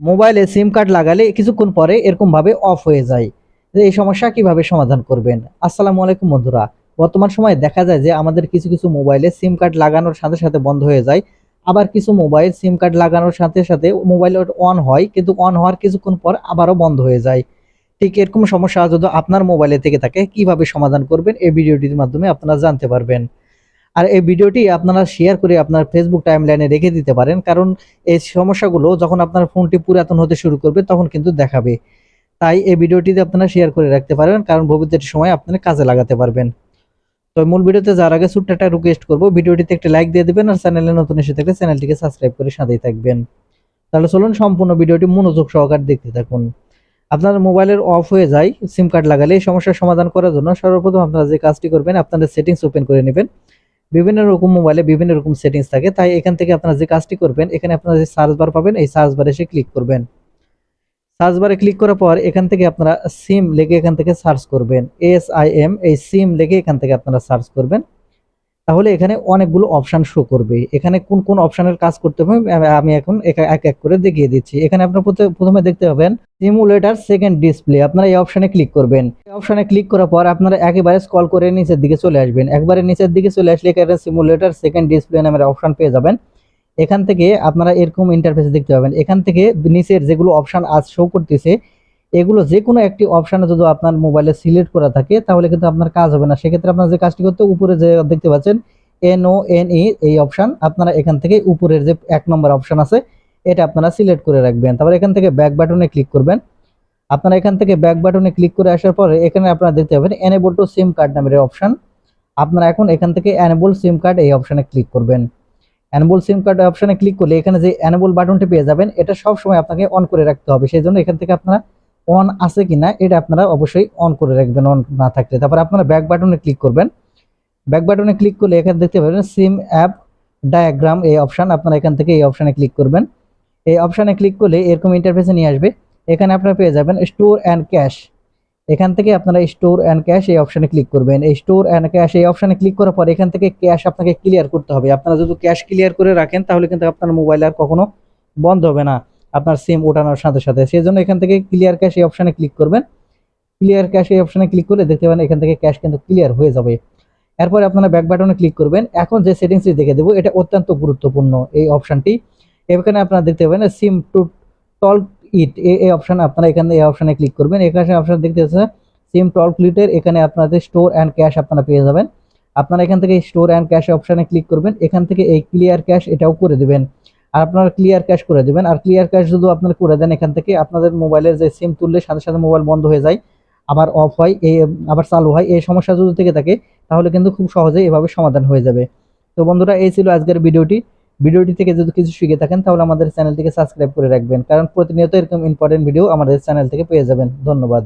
মোবাইলে সিম কার্ড লাগালে কিছুক্ষণ পরে এরকমভাবে অফ হয়ে যায়। যে এই সমস্যা কীভাবে সমাধান করবেন? আসসালামু আলাইকুম বন্ধুরা। বর্তমান সময়ে দেখা যায় যে আমাদের কিছু কিছু মোবাইলে সিম কার্ড লাগানোর সাথে সাথে বন্ধ হয়ে যায়। আবার কিছু মোবাইল সিম কার্ড লাগানোর সাথে সাথে মোবাইল অন হয়, কিন্তু অন হওয়ার কিছুক্ষণ পর আবারও বন্ধ হয়ে যায়। ঠিক এরকম সমস্যা যদি আপনার মোবাইলে থেকে থাকে, কীভাবে সমাধান করবেন? এই ভিডিওটির মাধ্যমে আপনারা জানতে পারবেন। আর এই ভিডিওটি আপনারা শেয়ার করে আপনার ফেসবুক টাইমলাইনে রেখে দিতে পারেন। কারণ এই সমস্যাগুলো যখন আপনার ফোনটি পুরাতন হতে শুরু করবে, তখন কিন্তু দেখাবে। তাই এই ভিডিওটিতে আপনারা শেয়ার করে রাখতে পারবেন, কারণ ভবিষ্যতের সময় আপনারা কাজে লাগাতে পারবেন। তো মূল ভিডিওতে যাওয়ার আগে ছোট্ট একটা রিকোয়েস্ট করব, ভিডিওটিতে একটা লাইক দিয়ে দেবেন আর চ্যানেলে নতুন এসে থাকলে চ্যানেলটিকে সাবস্ক্রাইব করে সাথেই থাকবেন। তাহলে চলুন সম্পূর্ণ ভিডিওটি মনোযোগ সহকারে দেখতে থাকুন। আপনার মোবাইলের অফ হয়ে যায় সিম কার্ড লাগালে এই সমস্যার সমাধান করার জন্য সর্বপ্রথম আপনারা যে কাজটি করবেন, আপনাদের সেটিংস ওপেন করে নেবেন। বিভিন্ন রকম মোবাইলে বিভিন্ন রকম সেটিংস থাকে। তাই এখান থেকে আপনারা যে কাজটি করবেন, এখানে আপনারা যে সার্চ বার পাবেন, এই সার্চ বারে এসে ক্লিক করবেন। সার্চ বারে ক্লিক করার পর এখান থেকে আপনারা সিম লেগে এখান থেকে সার্চ করবেন। এস আই এম এই সিম লেগে এখান থেকে আপনারা সার্চ করবেন। তাহলে এখানে অনেকগুলো অপশন শো করবে। এখানে কোন কোন অপশনের কাজ করতে হবে, আমি- এখন এক এক করে দেখিয়ে দিচ্ছি। এখানে আপনার প্রথমে- দেখতে পাবেন সিমুলেটার সেকেন্ড ডিসপ্লে আপনারা এই অপশানে ক্লিক করবেন। এই অপশনে ক্লিক করার পর আপনারা একেবারে স্ক্রল করে নিচের দিকে চলে আসবেন। একবারে নিচের দিকে চলে আসলে এখানে সিমুলেটার সেকেন্ড ডিসপ্লে নামের অপশন পেয়ে যাবেন। এখান থেকে আপনারা এরকম ইন্টারফেস দেখতে পাবেন। এখান থেকে নিচের যেগুলো অপশন আজ শো করতেছে এগুলো যে কোনো একটি অপশানে যদি আপনার মোবাইলে সিলেক্ট করা থাকে, তাহলে কিন্তু আপনার কাজ হবে না। সেক্ষেত্রে আপনার যে কাজটি করতে, উপরে যে দেখতে পাচ্ছেন এন ও এন ই এই অপশান আপনারা এখান থেকে উপরের যে এক নম্বর অপশান আছে, এটা আপনারা সিলেক্ট করে রাখবেন। তারপর এখান থেকে ব্যাক বাটনে ক্লিক করবেন। আপনারা এখান থেকে ব্যাক বাটনে ক্লিক করে আসার পরে, এখানে আপনারা দেখতে পাবেন এনেবল টু সিম কার্ড নামের অপশান আপনারা এখন এখান থেকে এনেবল সিম কার্ড এই অপশানে ক্লিক করবেন। এনেবল সিম কার্ড অপশানে ক্লিক করলে, এখানে যে এনেবল বাটনটি পেয়ে যাবেন, এটা সবসময় আপনাকে অন করে রাখতে হবে। সেই জন্য এখান থেকে আপনারা অন আছে কিনা, এটা আপনারা অবশ্যই অন করে রাখবেন অন না থাকলে। তারপর আপনারা ব্যাক বাটনে ক্লিক করবেন। ব্যাক বাটনে ক্লিক করলে এখানে দেখতে পাবেন সিম অ্যাপ ডায়াগ্রাম এই অপশান আপনারা এখান থেকে এই অপশানে ক্লিক করবেন। এই অপশানে ক্লিক করলে এরকম ইন্টারফেসে নিয়ে আসবে। এখানে আপনারা পেয়ে যাবেন স্টোর অ্যান্ড ক্যাশ এখান থেকে আপনারা স্টোর অ্যান্ড ক্যাশ এই অপশানে ক্লিক করবেন। এই স্টোর অ্যান্ড ক্যাশ এই অপশানে ক্লিক করার পর এখান থেকে ক্যাশ আপনাকে ক্লিয়ার করতে হবে। আপনারা যদি ক্যাশ ক্লিয়ার করে রাখেন, তাহলে কিন্তু আপনার মোবাইল আর কখনো বন্ধ হবে না। আপনার সিম ওঠানোর সাথে সাথে। সেই জন্য এখান থেকে ক্লিয়ার ক্যাশ এই অপশানে ক্লিক করবেন। ক্লিয়ার ক্যাশ এই অপশানে ক্লিক করলে দেখতে পাবেন এখান থেকে ক্যাশ কিন্তু ক্লিয়ার হয়ে যাবে। এরপরে আপনারা ব্যাক বাটনে ক্লিক করবেন। এখন যে সেটিংসটি দেখে দেবো, এটা অত্যন্ত গুরুত্বপূর্ণ এই অপশানটি এখানে আপনারা দেখতে পাবেন সিম টু টল ইট এই অপশান আপনারা এখানে এই অপশানে ক্লিক করবেন। এখানে অপশান দেখতে পাচ্ছেন সিম টল ক্লিটের এখানে আপনাদের স্টোর অ্যান্ড ক্যাশ আপনারা পেয়ে যাবেন। আপনারা এখান থেকে স্টোর অ্যান্ড ক্যাশ অপশানে ক্লিক করবেন। এখান থেকে এই ক্লিয়ার ক্যাশ এটাও করে দেবেন। আর আপনারা ক্লিয়ার ক্যাশ করে দেবেন। আর ক্লিয়ার ক্যাশ যদি আপনারা করে দেন এখান থেকে, আপনাদের মোবাইলের যে সিম তুললে সাথে সাথে মোবাইল বন্ধ হয়ে যায়, আবার অফ হয়, এই আবার চালু হয়, এই সমস্যা যদি থেকে থাকে, তাহলে কিন্তু খুব সহজেই এভাবে সমাধান হয়ে যাবে। তো বন্ধুরা, এই ছিল আজকের ভিডিওটি। ভিডিওটি থেকে যদি কিছু শিখে থাকেন, তাহলে আমাদের চ্যানেলটিকে সাবস্ক্রাইব করে রাখবেন। কারণ প্রতিনিয়ত এরকম ইম্পর্টেন্ট ভিডিও আমাদের চ্যানেল থেকে পেয়ে যাবেন। ধন্যবাদ।